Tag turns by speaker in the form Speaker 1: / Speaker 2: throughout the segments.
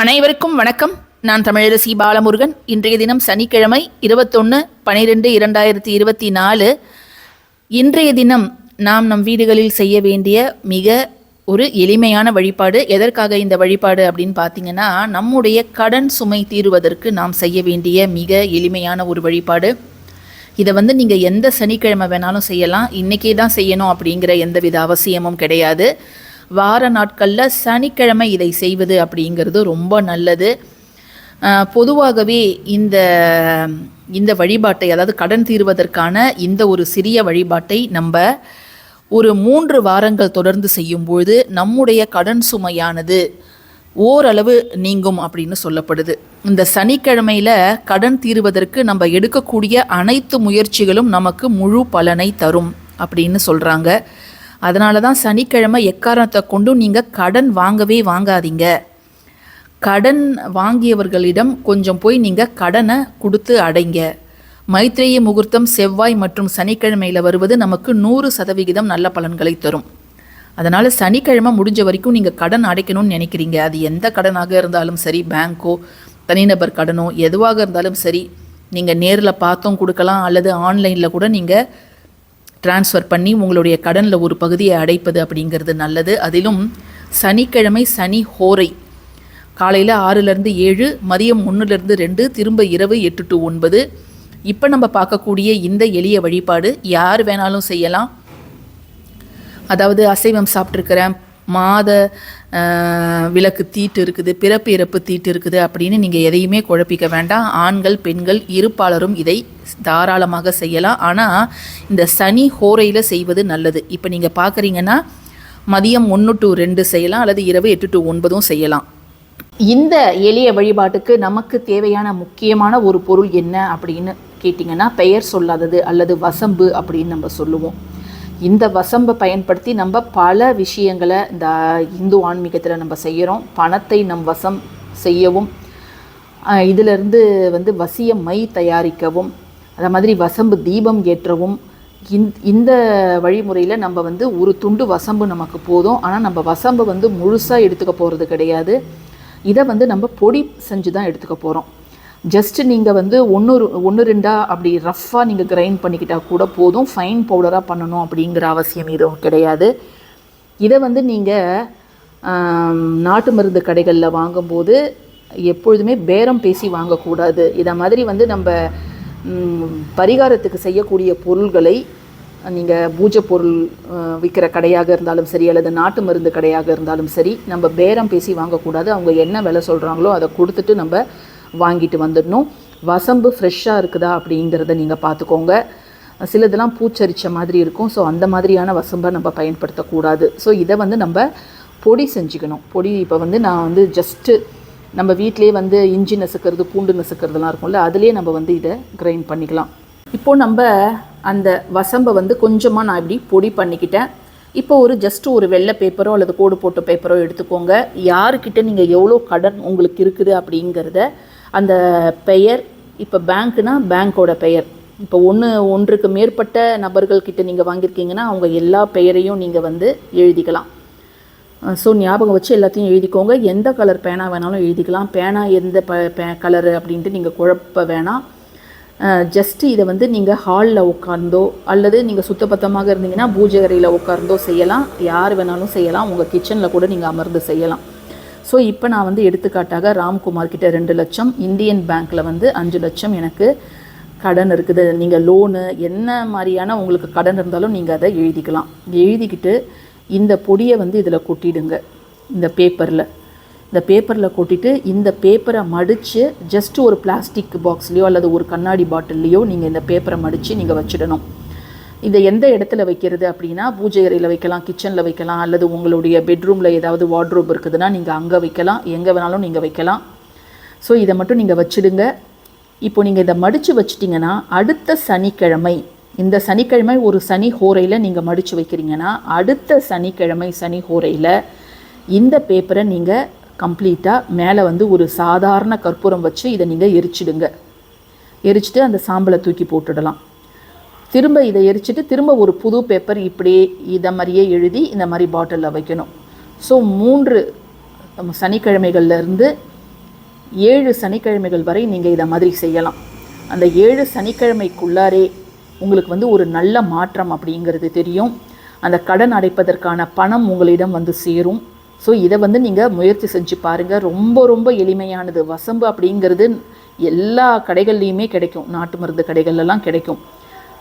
Speaker 1: அனைவருக்கும் வணக்கம். நான் தமிழரசி பாலமுருகன். இன்றைய தினம் சனிக்கிழமை இருபத்தொன்று பனிரெண்டு இரண்டாயிரத்தி இருபத்தி நாலு. இன்றைய தினம் நாம் நம் வீடுகளில் செய்ய வேண்டிய மிக ஒரு எளிமையான வழிபாடு. எதற்காக இந்த வழிபாடு அப்படின்னு பார்த்தீங்கன்னா நம்முடைய கடன் சுமை தீருவதற்கு நாம் செய்ய வேண்டிய மிக எளிமையான ஒரு வழிபாடு. இதை வந்து நீங்கள் எந்த சனிக்கிழமை வேணாலும் செய்யலாம். இன்றைக்கே தான் செய்யணும் அப்படிங்கிற எந்தவித அவசியமும் கிடையாது. வார நாட்களில் சனிக்கிழமை இதை செய்வது அப்படிங்கிறது ரொம்ப நல்லது. பொதுவாகவே இந்த இந்த வழிபாட்டை அதாவது கடன் தீர்வதற்கான இந்த ஒரு சிறிய வழிபாட்டை நம்ம ஒரு மூன்று வாரங்கள் தொடர்ந்து செய்யும்பொழுது நம்முடைய கடன் சுமையானது ஓரளவு நீங்கும் அப்படின்னு சொல்லப்படுது. இந்த சனிக்கிழமையில் கடன் தீர்வதற்கு நம்ம எடுக்கக்கூடிய அனைத்து முயற்சிகளும் நமக்கு முழு பலனை தரும் அப்படின்னு சொல்கிறாங்க அதனால தான் சனிக்கிழமை எக்காரணத்தை கொண்டும் நீங்கள் கடன் வாங்கவே வாங்காதீங்க. கடன் வாங்கியவர்களிடம் கொஞ்சம் போய் நீங்கள் கடனை கொடுத்து அடைங்க. மைத்ரேய முகூர்த்தம் செவ்வாய் மற்றும் சனிக்கிழமையில் வருவது நமக்கு நூறு சதவிகிதம் நல்ல பலன்களை தரும். அதனால் சனிக்கிழமை முடிஞ்ச வரைக்கும் நீங்கள் கடன் அடைக்கணும்னு நினைக்கிறீங்க. அது எந்த கடனாக இருந்தாலும் சரி பேங்க்கோ தனிநபர் கடனோ எதுவாக இருந்தாலும் சரி நீங்கள் நேரில் பார்த்தும் கொடுக்கலாம் அல்லது ஆன்லைனில் கூட நீங்கள் ட்ரான்ஸ்ஃபர் பண்ணி உங்களுடைய கடனில் ஒரு பகுதியை அடைப்பது அப்படிங்கிறது நல்லது. அதிலும் சனிக்கிழமை சனி ஹோரை காலையில் ஆறுலேருந்து ஏழு மதியம் ஒன்றுலேருந்து ரெண்டு திரும்ப இரவு எட்டு டு ஒன்பது. இப்போ நம்ம பார்க்கக்கூடிய இந்த எளிய வழிபாடு யார் வேணாலும் செய்யலாம். அதாவது அசைவம் சாப்பிட்ருக்கிறேன் மாத விளக்கு தீட்டு இருக்குது பிறப்பு இறப்பு தீட்டு இருக்குது அப்படின்னு நீங்கள் எதையுமே குழப்பிக்க வேண்டாம். ஆண்கள் பெண்கள் இருப்பாளரும் இதை தாராளமாக செய்யலாம். ஆனால் இந்த சனி ஹோரையில் செய்வது நல்லது. இப்போ நீங்கள் பார்க்குறீங்கன்னா மதியம் ஒன்று டு ரெண்டு செய்யலாம் அல்லது இரவு எட்டு டு ஒன்பதும் செய்யலாம். இந்த எளிய வழிபாட்டுக்கு நமக்கு தேவையான முக்கியமான ஒரு பொருள் என்ன அப்படின்னு கேட்டிங்கன்னா பெயர் சொல்லாதது அல்லது வசம்பு அப்படின்னு நம்ம சொல்லுவோம். இந்த வசம்பை பயன்படுத்தி நம்ம பல விஷயங்களை இந்த இந்து ஆன்மீகத்தில் நம்ம செய்கிறோம் பணத்தை நம் வசம் செய்யவும் இதிலிருந்து வந்து வசிய மை தயாரிக்கவும் அதே மாதிரி வசம்பு தீபம் ஏற்றவும் இந் இந்த வழிமுறையில் நம்ம வந்து ஒரு துண்டு வசம்பு நமக்கு போதும். ஆனால் நம்ம வசம்பு வந்து முழுசாக எடுத்துக்க போகிறது கிடையாது. இதை வந்து நம்ம பொடி செஞ்சு தான் எடுத்துக்க போகிறோம் ஜஸ்ட்டு நீங்கள் வந்து ஒன்று ஒன்று ரெண்டாக அப்படி ரஃப்பாக நீங்கள் கிரைண்ட் பண்ணிக்கிட்டால் கூட போதும். ஃபைன் பவுடராக பண்ணணும் அப்படிங்கிற அவசியம் எதுவும் கிடையாது. இதை வந்து நீங்கள் நாட்டு மருந்து கடைகளில் வாங்கும்போது எப்பொழுதுமே பேரம் பேசி வாங்கக்கூடாது. இதை மாதிரி வந்து நம்ம பரிகாரத்துக்கு செய்யக்கூடிய பொருள்களை நீங்கள் பூஜை பொருள் விற்கிற கடையாக இருந்தாலும் சரி அல்லது நாட்டு மருந்து கடையாக இருந்தாலும் சரி நம்ம பேரம் பேசி வாங்கக்கூடாது. அவங்க என்ன விலை சொல்கிறாங்களோ அதை கொடுத்துட்டு நம்ம வாங்கிட்டு வந்துடணும். வசம்பு ஃப்ரெஷ்ஷாக இருக்குதா அப்படிங்கிறத நீங்கள் பார்த்துக்கோங்க. சிலதெல்லாம் பூச்சரித்த மாதிரி இருக்கும். ஸோ அந்த மாதிரியான வசம்பை நம்ம பயன்படுத்தக்கூடாது. ஸோ இதை வந்து நம்ம பொடி செஞ்சுக்கணும். பொடி இப்போ வந்து நான் வந்து ஜஸ்ட்டு நம்ம வீட்டிலே வந்து இஞ்சி நசுக்கிறது பூண்டு நசுக்கிறதுலாம் இருக்கும்ல அதுலேயே நம்ம வந்து இதை கிரைண்ட் பண்ணிக்கலாம். இப்போ நம்ம அந்த வசம்பை வந்து கொஞ்சமாக நான் இப்படி பொடி பண்ணிக்கிட்டேன். இப்போ ஒரு ஜஸ்ட் ஒரு வெள்ளை பேப்பரோ அல்லது கோடு போட்ட பேப்பரோ எடுத்துக்கோங்க. யாருக்கிட்ட நீங்கள் எவ்வளோ கடன் உங்களுக்கு இருக்குது அப்படிங்கிறத அந்த பெயர் இப்போ பேங்க்னா பேங்க்கோட பெயர். இப்போ ஒன்று ஒன்றுக்கு மேற்பட்ட நபர்கள்கிட்ட நீங்கள் வாங்கியிருக்கீங்கன்னா அவங்க எல்லா பெயரையும் நீங்கள் வந்து எழுதிக்கலாம். ஸோ ஞாபகம் வச்சு எல்லாத்தையும் எழுதிக்கோங்க. எந்த கலர் பேனா வேணாலும் எழுதிக்கலாம். பேனா எந்த ப பே கலரு அப்படின்ட்டு நீங்கள் குழப்ப வேணாம். ஜஸ்ட்டு இதை வந்து நீங்கள் ஹாலில் உட்கார்ந்தோ அல்லது நீங்கள் சுத்தபத்தமாக இருந்தீங்கன்னா பூஜை அறையில் உட்கார்ந்தோ செய்யலாம். யார் வேணாலும் செய்யலாம். உங்கள் கிச்சனில் கூட நீங்கள் அமர்ந்து செய்யலாம். ஸோ இப்போ நான் வந்து எடுத்துக்காட்டாக ராம்குமார் கிட்ட ரெண்டு லட்சம் இந்தியன் பேங்க்கில் வந்து அஞ்சு லட்சம் எனக்கு கடன் இருக்குது. நீங்கள் லோனு என்ன மாதிரியான உங்களுக்கு கடன் இருந்தாலும் நீங்கள் அதை எழுதிக்கலாம். எழுதிக்கிட்டு இந்த பொடியை வந்து இதில் கொட்டிடுங்க இந்த பேப்பரில் இந்த பேப்பரில் கொட்டிட்டு இந்த பேப்பரை மடித்து ஜஸ்ட் ஒரு பிளாஸ்டிக் பாக்ஸ்லேயோ அல்லது ஒரு கண்ணாடி பாட்டில்லையோ நீங்கள் இந்த பேப்பரை மடித்து நீங்கள் வச்சிடணும். இதை எந்த இடத்துல வைக்கிறது அப்படின்னா பூஜை அறையில் வைக்கலாம் கிச்சனில் வைக்கலாம் அல்லது உங்களுடைய பெட்ரூமில் ஏதாவது வார்ட்ரோப் இருக்குதுன்னா நீங்கள் அங்கே வைக்கலாம் எங்கே வேணாலும் நீங்கள் வைக்கலாம். ஸோ இதை மட்டும் நீங்கள் வச்சுடுங்க. இப்போ நீங்கள் இதை மடித்து வச்சிட்டிங்கன்னா அடுத்த சனிக்கிழமை இந்த சனிக்கிழமை ஒரு சனி ஹோரையில் நீங்கள் மடித்து வைக்கிறீங்கன்னா அடுத்த சனிக்கிழமை சனி ஹோரையில் இந்த பேப்பரை நீங்கள் கம்ப்ளீட்டாக மேலே வந்து ஒரு சாதாரண கற்பூரம் வச்சு இதை நீங்கள் எரிச்சிடுங்க. எரிச்சிட்டு அந்த சாம்பலை தூக்கி போட்டுடலாம். திரும்ப இதை எரிச்சிட்டு திரும்ப ஒரு புது பேப்பர் இப்படியே இதை மாதிரியே எழுதி இந்த மாதிரி பாட்டிலில் வைக்கணும். ஸோ மூன்று சனிக்கிழமைகள்லேருந்து ஏழு சனிக்கிழமைகள் வரை நீங்கள் இதை மாதிரி செய்யலாம். அந்த ஏழு சனிக்கிழமைக்குள்ளாரே உங்களுக்கு வந்து ஒரு நல்ல மாற்றம் அப்படிங்கிறது தெரியும். அந்த கடன் அடைப்பதற்கான பணம் உங்களிடம் வந்து சேரும். ஸோ இதை வந்து நீங்கள் முயற்சி செஞ்சு பாருங்கள் ரொம்ப ரொம்ப எளிமையானது. வசம்பு அப்படிங்கிறது எல்லா கடைகள்லையுமே கிடைக்கும். நாட்டு மருந்து கடைகள்லாம் கிடைக்கும்.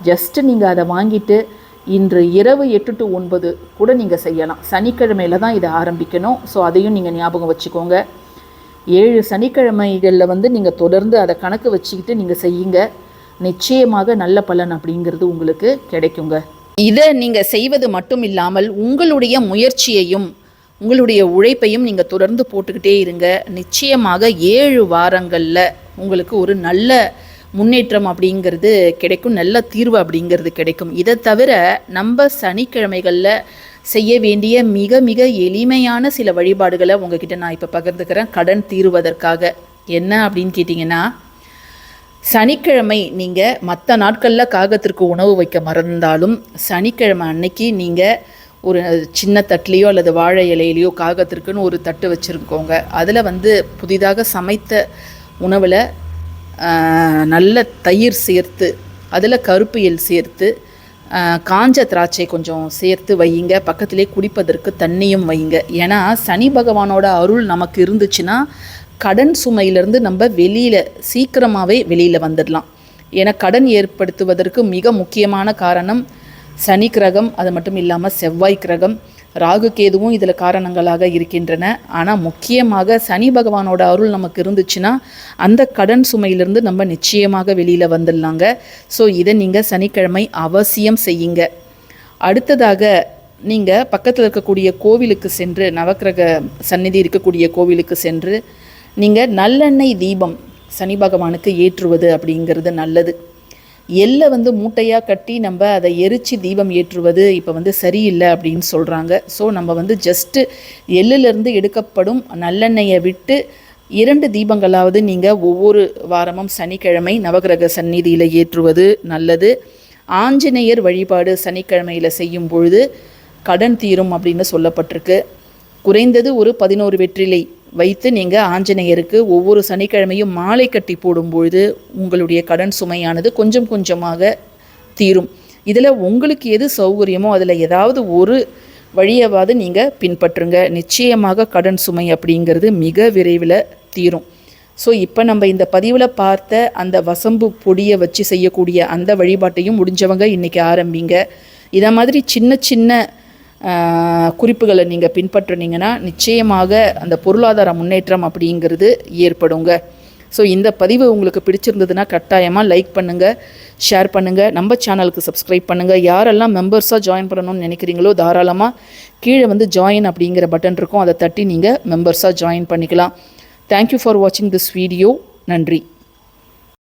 Speaker 1: ஜஸ்ட்டு நீங்கள் அதை வாங்கிட்டு இன்று இரவு எட்டு டு ஒன்பது கூட நீங்கள் செய்யலாம். சனிக்கிழமையில தான் இதை ஆரம்பிக்கணும். ஸோ அதையும் நீங்கள் ஞாபகம் வச்சுக்கோங்க. ஏழு சனிக்கிழமைகளில் வந்து நீங்கள் தொடர்ந்து அதை கணக்கு வச்சுக்கிட்டு நீங்கள் செய்யுங்க. நிச்சயமாக நல்ல பலன் அப்படிங்கிறது உங்களுக்கு கிடைக்குங்க. இதை நீங்கள் செய்வது மட்டும் இல்லாமல் உங்களுடைய முயற்சியையும் உங்களுடைய உழைப்பையும் நீங்கள் தொடர்ந்து போட்டுக்கிட்டே இருங்க. நிச்சயமாக ஏழு வாரங்களில் உங்களுக்கு ஒரு நல்ல முன்னேற்றம் அப்படிங்கிறது கிடைக்கும் நல்ல தீர்வு அப்படிங்கிறது கிடைக்கும். இதை தவிர நம்ம சனிக்கிழமைகளில் செய்ய வேண்டிய மிக மிக எளிமையான சில வழிபாடுகளை உங்ககிட்ட நான் இப்போ பகிர்ந்துக்கிறேன். கடன் தீருவதற்காக. என்ன அப்படின்னு கேட்டிங்கன்னா சனிக்கிழமை நீங்கள் மற்ற நாட்களில் காகத்திற்கு உணவு வைக்க மறந்தாலும் சனிக்கிழமை அன்னைக்கு நீங்கள் ஒரு சின்ன தட்லேயோ அல்லது வாழை இலையிலையோ காகத்திற்குன்னு ஒரு தட்டு வச்சுருக்கோங்க. அதில் வந்து புதிதாக சமைத்த உணவில் நல்ல தயிர் சேர்த்து அதில் கருப்பு எல் சேர்த்து காஞ்ச திராட்சை கொஞ்சம் சேர்த்து வையுங்க. பக்கத்திலே குடிப்பதற்கு தண்ணியும் வையுங்க. ஏன்னா சனி பகவானோட அருள் நமக்கு இருந்துச்சுன்னா கடன் சுமையிலேருந்து நம்ம வெளியில் சீக்கிரமாகவே வெளியில் வந்துடலாம். ஏன்னா கடன் ஏற்படுத்துவதற்கு மிக முக்கியமான காரணம் சனி கிரகம் அது மட்டும் இல்லாமல் செவ்வாய் கிரகம். ராகு கேதுவும் இதில் காரணங்களாக இருக்கின்றன. ஆனால் முக்கியமாக சனி பகவானோட அருள் நமக்கு இருந்துச்சுன்னா அந்த கடன் சுமையிலிருந்து நம்ம நிச்சயமாக வெளியில் வந்துடலாங்க. ஸோ இதை நீங்கள் சனிக்கிழமை அவசியம் செய்யுங்க. அடுத்ததாக நீங்கள் பக்கத்தில் இருக்கக்கூடிய கோவிலுக்கு சென்று நவக்கிரக சந்நிதி இருக்கக்கூடிய கோவிலுக்கு சென்று நீங்கள் நல்லெண்ணெய் தீபம் சனி பகவானுக்கு ஏற்றுவது அப்படிங்கிறது நல்லது. எள்ளை வந்து மூட்டையாக கட்டி நம்ம அதை எரித்து தீபம் ஏற்றுவது இப்போ வந்து சரியில்லை அப்படின்னு சொல்கிறாங்க ஸோ நம்ம வந்து ஜஸ்ட்டு எள்ளிலிருந்து எடுக்கப்படும் நல்லெண்ணெயை விட்டு இரண்டு தீபங்களாவது நீங்கள் ஒவ்வொரு வாரமும் சனிக்கிழமை நவகிரக சந்நிதியில் ஏற்றுவது நல்லது. ஆஞ்சநேயர் வழிபாடு சனிக்கிழமையில் செய்யும் பொழுது கடன் தீரும் அப்படின்னு சொல்லப்பட்டிருக்கு. குறைந்தது ஒரு பதினோரு வெற்றிலை வைத்து நீங்கள் ஆஞ்சநேயருக்கு ஒவ்வொரு சனிக்கிழமையும் மாலை கட்டி போடும்பொழுது உங்களுடைய கடன் சுமையானது கொஞ்சம் கொஞ்சமாக தீரும். இதில் உங்களுக்கு எது சௌகரியமோ அதில் ஏதாவது ஒரு வழியவாது நீங்கள் பின்பற்றுங்க. நிச்சயமாக கடன் சுமை அப்படிங்கிறது மிக விரைவில் தீரும். ஸோ இப்போ நம்ம இந்த பதிவில் பார்த்த அந்த வசம்பு பொடியை வச்சு செய்யக்கூடிய அந்த வழிபாட்டையும் முடிஞ்சவங்க இன்றைக்கி ஆரம்பிங்க. இதை மாதிரி சின்ன சின்ன குறிப்புகளை நீங்கள் பின்பற்றுனீங்கன்னா நிச்சயமாக அந்த பொருளாதார முன்னேற்றம் அப்படிங்கிறது ஏற்படுங்க. ஸோ இந்த பதிவு உங்களுக்கு பிடிச்சிருந்ததுன்னா கட்டாயமாக லைக் பண்ணுங்கள் ஷேர் பண்ணுங்கள் நம்ம சேனலுக்கு சப்ஸ்கிரைப் பண்ணுங்கள் யாரெல்லாம் மெம்பர்ஸாக ஜாயின் பண்ணணும்னு நினைக்கிறீங்களோ தாராளமாக கீழே வந்து ஜாயின் அப்படிங்கிற பட்டன் இருக்கும். அதை தட்டி நீங்கள் மெம்பர்ஸாக ஜாயின் பண்ணிக்கலாம். தேங்க்யூ ஃபார் வாட்சிங் திஸ் வீடியோ நன்றி.